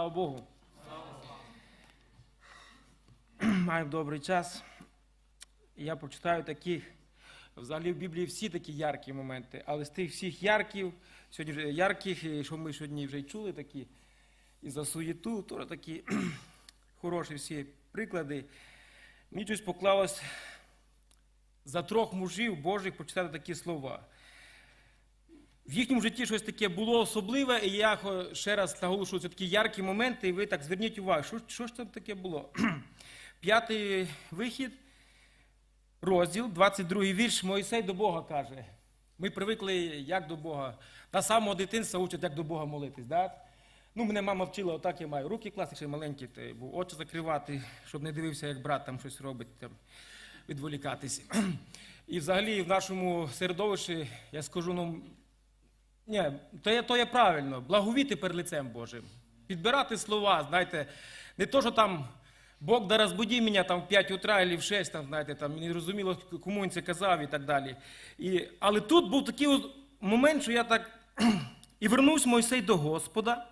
Слава Богу. Маємо добрий час. Я прочитаю такі, взагалі в Біблії всі такі яркі моменти, але з тих всіх ярків, сьогодні вже ярких, що ми сьогодні вже й чули такі, і за суєту, теж такі хороші всі приклади. Мені щось поклалось за трьох мужів Божих прочитати такі слова. В їхньому житті щось таке було особливе, і я ще раз наголошую, це такі яркі моменти, і ви так зверніть увагу, що, що ж там таке було. П'ятий вихід, розділ, 22 й вірш, Моїсей до Бога каже. Ми привикли як до Бога. Та самого дитинства учать, як до Бога молитись. Да? Ну, мене мама вчила, отак я маю. Руки класти, ще маленькі, ти, був, очі закривати, щоб не дивився, як брат там щось робить, там, відволікатись. І взагалі в нашому середовищі, я скажу, ну, ні, то є, то є правильно. Благовіти перед лицем Божим. Підбирати слова, знаєте, не то, що там Бог да розбуді мене там в 5 утра або в 6, там, знаєте, там, не розуміло, кому він це казав і так далі. І, але тут був такий момент, що я так. І вернувся Мойсей до Господа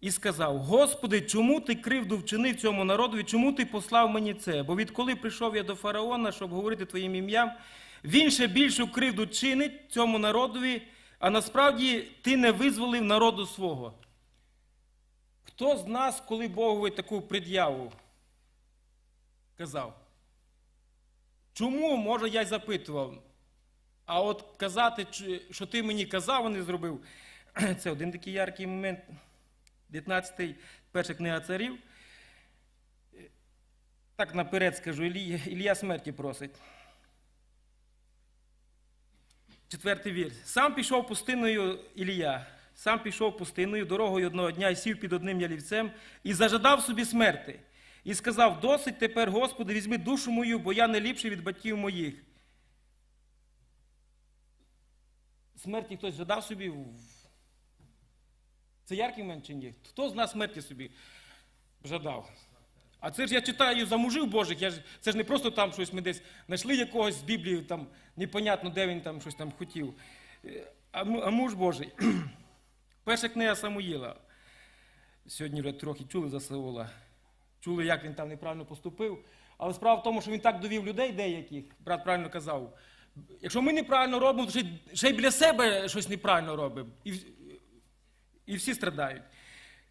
і сказав: Господи, чому ти кривду вчинив цьому народові, чому ти послав мені це? Бо відколи прийшов я до фараона, щоб говорити твоїм ім'ям, він ще більшу кривду чинить цьому народові, а насправді ти не визволив народу свого. Хто з нас, коли Богові таку пред'яву казав? Чому, може, я й запитував? А от казати, що ти мені казав, а не зробив, це один такий яркий момент. 19-й, перша книга царів. Так наперед скажу, Ілія, смерті просить. Четвертий вірш. Сам пішов пустиною Ілія, сам пішов пустиною дорогою одного дня і сів під одним ялівцем і зажадав собі смерти. І сказав: Досить тепер, Господи, візьми душу мою, бо я не ліпший від батьків моїх. Смерті хтось жадав собі? Це яркий момент чи ні? Хто з нас смерті собі жадав? А це ж я читаю за мужів Божих, я ж, це ж не просто там щось ми десь знайшли якогось з Біблії, там непонятно, де він там щось там хотів. Е, А, а муж Божий. Перша книга Самуїла. Сьогодні вже трохи чули за Саула. Чули, як він там неправильно поступив. Але справа в тому, що він так довів людей деяких, брат правильно казав. Якщо ми неправильно робимо, то ще, й- біля себе щось неправильно робимо. І, і всі страдають.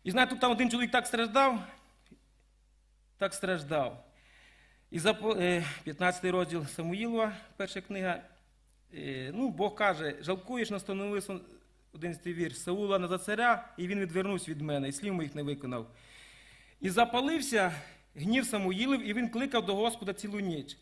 І знаєте, тут там один чоловік так страждав, так страждав. І за по- е, 15 розділ Самуїлова, перша книга, е, ну, Бог каже, жалкуєш, настановив 11 вірш, Саула на за царя, і він відвернувся від мене, і слів моїх не виконав. І запалився гнів Самуїлів, і він кликав до Господа цілу ніч.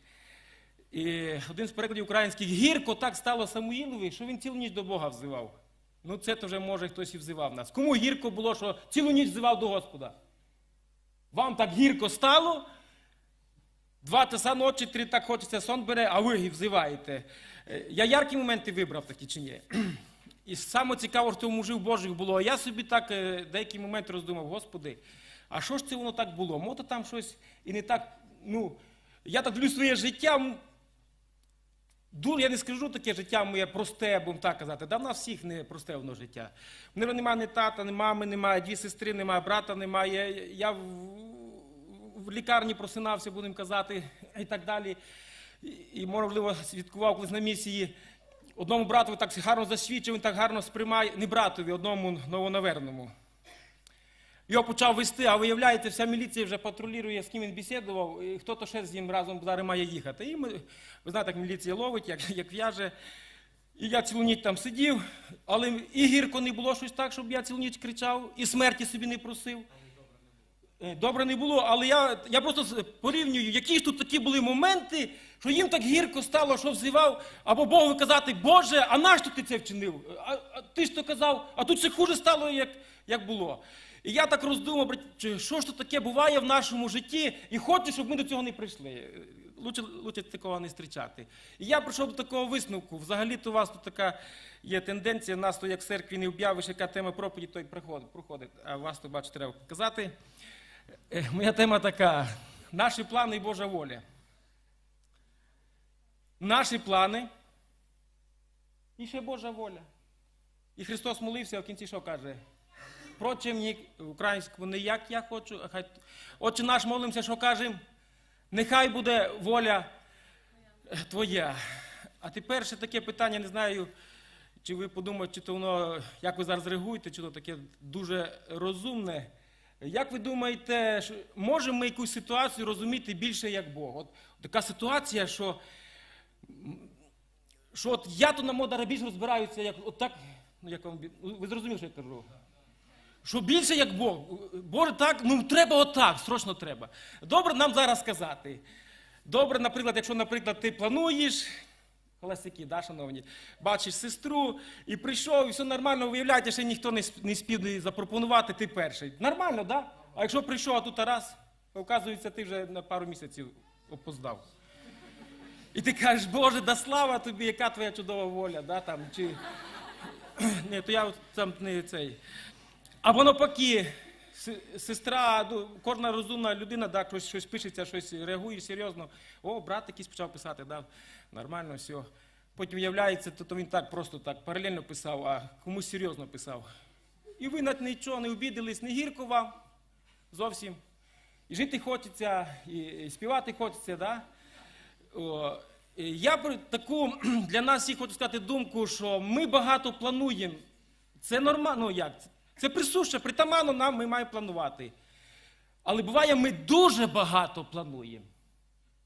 І один з перекладів українських гірко так стало Самуїлові, що він цілу ніч до Бога взивав. Ну, це то вже може хтось і взивав нас. Кому гірко було, що цілу ніч взивав до Господа? Вам так гірко стало? Два часа ночі, три так хочеться сон бере, а ви взиваєте. Е, Я яркі моменти вибрав такі чи ні? І саме цікаво, що в мужів Божих було. А я собі так е, деякий момент роздумав, Господи, а що ж це воно так було? Мото там щось і не так. Ну, я так люблю своє життя. М, Ду, я не скажу таке життя моє просте, будемо так казати. Да в нас всіх не просте воно життя. В мене немає ні тата, ні мами, немає, дві сестри, немає, брата немає. Я в, в лікарні просинався, будемо казати, і так далі. І, і можливо, свідкував колись на місії. Одному братові так гарно засвідчив, він так гарно сприймає, не братові, одному новонаверному. Його почав вести, а виявляється, вся міліція вже патрулює, з ким він бесідував, і хто-то ще з ним разом зараз має їхати. І ми, ви знаєте, як міліція ловить, як, як в'яже. І я цілу ніч там сидів, але і гірко не було щось так, щоб я цілу ніч кричав, і смерті собі не просив. Е, Добре не було, але я, я просто порівнюю, які ж тут такі були моменти, що їм так гірко стало, що взивав, або Богу казати, Боже, а нащо ти це вчинив? А, а ти ж то казав, а тут ще хуже стало, як, як було. І я так роздумав, що ж то таке буває в нашому житті, і хочу, щоб ми до цього не прийшли. Лучше, лучше такого не зустрічати. І я прийшов до такого висновку. Взагалі-то у вас тут така є тенденція, нас то як в церкві не об'явиш, яка тема проповіді, то й проходить. А вас то, бачу, треба казати. Е, Моя тема така: наші плани і Божа воля. Наші плани і ще Божа воля. І Христос молився, а в кінці що каже? Впрочем, ні, українську не як я хочу, а хай. Отче наш молимося, що кажемо, нехай буде воля твоя. А тепер ще таке питання, не знаю, чи ви подумаєте, чи то воно, як ви зараз реагуєте, чи то таке дуже розумне. Як ви думаєте, можемо ми якусь ситуацію розуміти більше як Бог? От така ситуація, що що от я то на модара більше розбираюся, як от так, ну як вам ну, ви зрозуміли, що я кажу? Що більше як Бог. Боже, так, ну треба отак, срочно треба. Добре нам зараз сказати. Добре, наприклад, якщо, наприклад, ти плануєш, холостяки, да, шановні, бачиш сестру і прийшов, і все нормально, виявляєте, ще ніхто не спів запропонувати, ти перший. Нормально, так? Да? А якщо прийшов, а тут раз, оказується, ти вже на пару місяців опоздав. І ти кажеш, Боже, да слава тобі, яка твоя чудова воля, да, там, чи... Ні, то я там не цей. Або навпаки, сестра, ну, кожна розумна людина, да, щось, пишеться, щось реагує серйозно. О, брат якийсь почав писати, да, нормально, все. Потім виявляється, то, то він так просто так паралельно писав, а комусь серйозно писав. І ви над нічого не обідались, не гірко вам зовсім. І жити хочеться, і, співати хочеться, да? О, я про таку для нас всіх хочу сказати думку, що ми багато плануємо. Це нормально, ну як? Це присуще, притаманно нам ми маємо планувати. Але буває, ми дуже багато плануємо.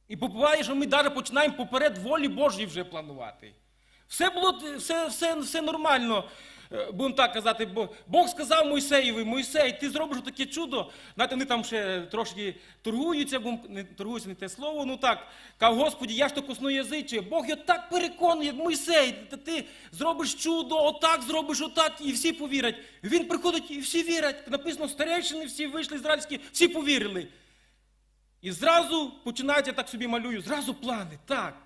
І буває, що ми навіть починаємо поперед волі Божої вже планувати. Все було все, все, все нормально, е, будемо так казати, бо Бог сказав Мойсеєві, Мойсей, ти зробиш таке чудо. Знаєте, вони там ще трошки торгуються, будемо- не торгуються не те слово. Ну так, кав, Господі, я ж то косноязичий. Бог його так переконує, Мойсей, та ти зробиш чудо, отак зробиш, отак, і всі повірять. Він приходить і всі вірять. Написано, старейшини всі вийшли ізраїльські, всі повірили. І зразу починається так собі малюю, зразу плани. Так.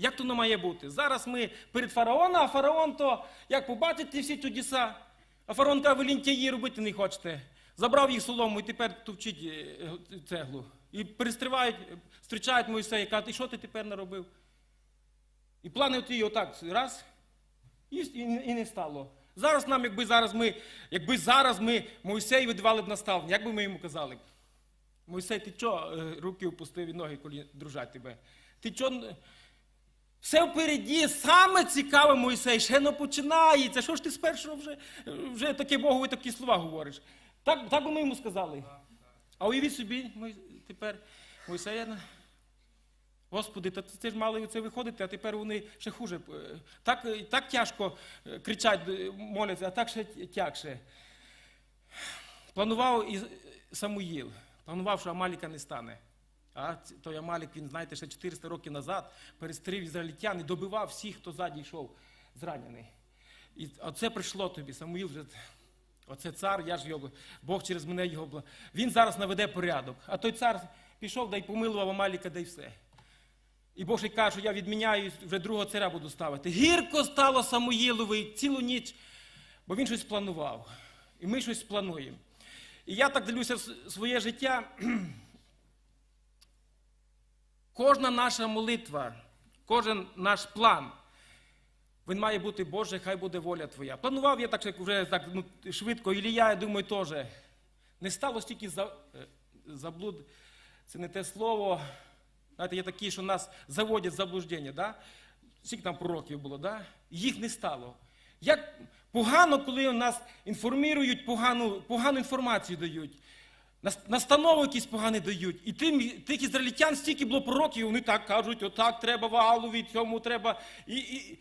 Як то не має бути? Зараз ми перед фараоном, а фараон то, як побачите всі чудеса, а фараон каже, ви лінтяї робити не хочете. Забрав їх солому і тепер товчить е, е, цеглу. І перестрівають, е, зустрічають кажуть, і що ти тепер наробив? І плани оті отак, раз, і, і, і не стало. Зараз нам, якби зараз ми, якби зараз ми Мойсею видавали б наставлення, як би ми йому казали? Мойсей, ти чого руки опустив і ноги колі дружать тебе? Ти чого? Все впереді, саме цікаве, Мойсей, ще не починається. Що ж ти спершу вже, вже таке Богові такі слова говориш? Так, так би ми йому сказали. А уявіть собі, Мой- тепер Мойсея, Господи, та це ж мали це виходити, а тепер вони ще хуже. Е, Так, е, так тяжко е, кричать, моляться, а так ще тягше. Планував і Самуїл, планував, що Амаліка не стане. А той Амалік, він, знаєте, ще 400 років назад перестрів ізраїльтян і добивав всіх, хто ззаді йшов зранений. І оце прийшло тобі, Самуїл вже. Оце цар, я ж його, Бог через мене його. Він зараз наведе порядок. А той цар пішов да й помилував Амаліка, да й все. І Бог ще каже, що я відміняю, вже другого царя буду ставити. Гірко стало Самуїлові цілу ніч, бо він щось планував. І ми щось плануємо. І я так дивлюся своє життя. Кожна наша молитва, кожен наш план, він має бути, Боже, хай буде воля Твоя. Планував я так, як вже так, ну, швидко, Ілія, я думаю, теж. Не стало стільки за, е, заблуд, це не те слово. Знаєте, є такі, що нас заводять заблуждення, да? скільки там пророків було, да? їх не стало. Як погано, коли нас інформують, погану, погану інформацію дають. Нас- Настанови якісь погані дають. І тим, тих ізраїльтян стільки було пророків, вони так кажуть, отак треба валові, цьому треба. І, і...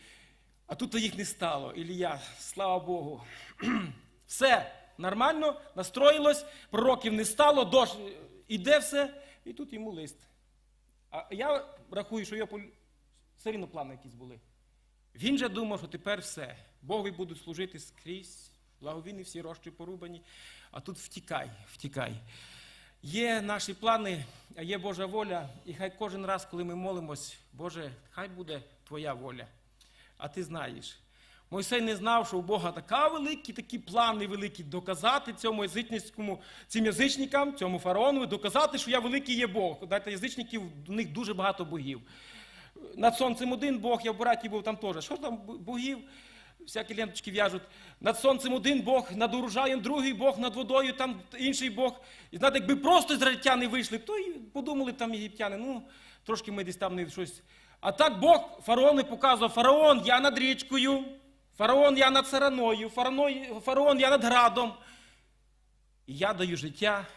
А тут їх не стало. Ілія, слава Богу. Все нормально, настроїлось, пророків не стало, дощ е, іде все, і тут йому лист. А я рахую, що його все рівно плани якісь були. Він же думав, що тепер все. Богові будуть служити скрізь, благовійні всі рощі порубані, а тут втікай, втікай. Є наші плани, а є Божа воля, і хай кожен раз, коли ми молимось, Боже, хай буде Твоя воля. А ти знаєш. Мойсей не знав, що у Бога така великі, такі плани великі, доказати цьому язичницькому, цим язичникам, цьому фараону, доказати, що я великий є Бог. Знаєте, язичників, у них дуже багато богів. Над сонцем один Бог, я в Бураті був там теж. Що там богів? Всякі ленточки в'яжуть. Над сонцем один Бог, над урожаєм другий Бог, над водою там інший Бог. І знаєте, якби просто ізраїльтяни вийшли, то і подумали там єгиптяни, ну, трошки ми десь там не щось. А так Бог фараону показував, фараон, я над річкою, фараон, я над сараною, фараон, фараон, я над градом. І я даю життя,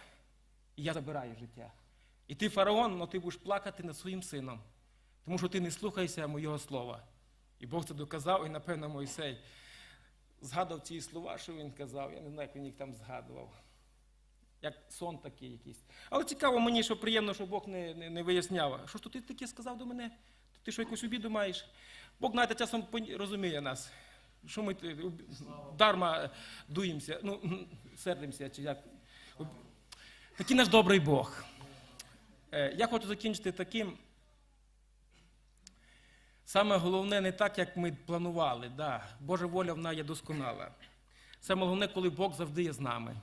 і я забираю життя. І ти, фараон, ну ти будеш плакати над своїм сином, тому що ти не слухаєшся моєго слова. І Бог це доказав, і, напевно, Мойсей згадав ці слова, що він казав. Я не знаю, як він їх там згадував. Як сон такий якийсь. Але цікаво мені, що приємно, що Бог не, не, не виясняв. Що ж то ти таке сказав до мене? Ти що якусь обіду маєш? Бог, знаєте, часом розуміє нас. Що ми дарма дуємося, ну, сердимося, чи як. Такий наш добрий Бог. Е, Я хочу закінчити таким. Саме головне не так, як ми планували. Да. Божа воля вона є досконала. Саме головне, коли Бог завжди є з нами.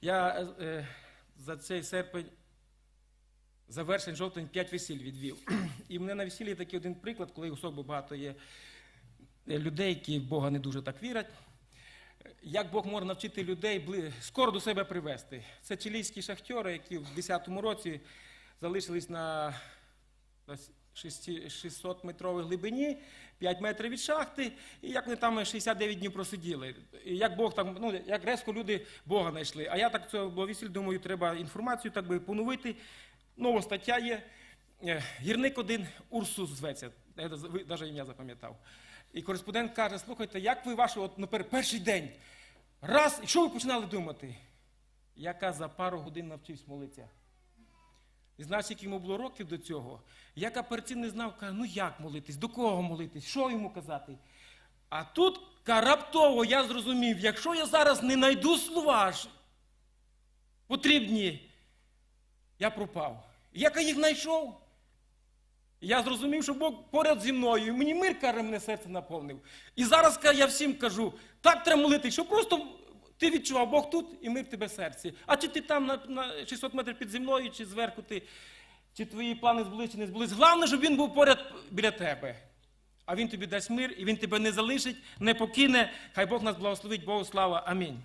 Я е, е, за цей серпень, за вересень, жовтень, п'ять весіль відвів. І мене на весіллі такий один приклад, коли особо багато є е, людей, які в Бога не дуже так вірять. Як Бог може навчити людей скоро до себе привести? Це чилійські шахтери, які в 10-му році залишились на 600 метровій глибині, 5 метрів від шахти, і як вони там 69 днів просиділи. І як Бог там, ну як резко люди Бога знайшли. А я так цього благовісіль, думаю, треба інформацію так би поновити. Нова стаття є. Е, Гірник один Урсус зветься, я навіть ім'я запам'ятав. І кореспондент каже: слухайте, як ви ваш от, ну, перший день? Раз, і що ви починали думати? Я за пару годин навчився молитися. І знаєш, скільки йому було років до цього? Я каперці не знав, каже, ну як молитись, до кого молитись, що йому казати. А тут раптово я зрозумів, якщо я зараз не знайду слова потрібні, я пропав. Як Я їх знайшов. Я зрозумів, що Бог поряд зі мною, мені мир каже, мене серце наповнив. І зараз я всім кажу, так треба молитись, що просто ти відчував, Бог тут і мир в тебе серці. А чи ти там на, на 600 метрів під землею, чи зверху ти, чи твої плани збулись, чи не збулись. Головне, щоб він був поряд біля тебе. А він тобі дасть мир, і він тебе не залишить, не покине. Хай Бог нас благословить, Богу слава. Амінь.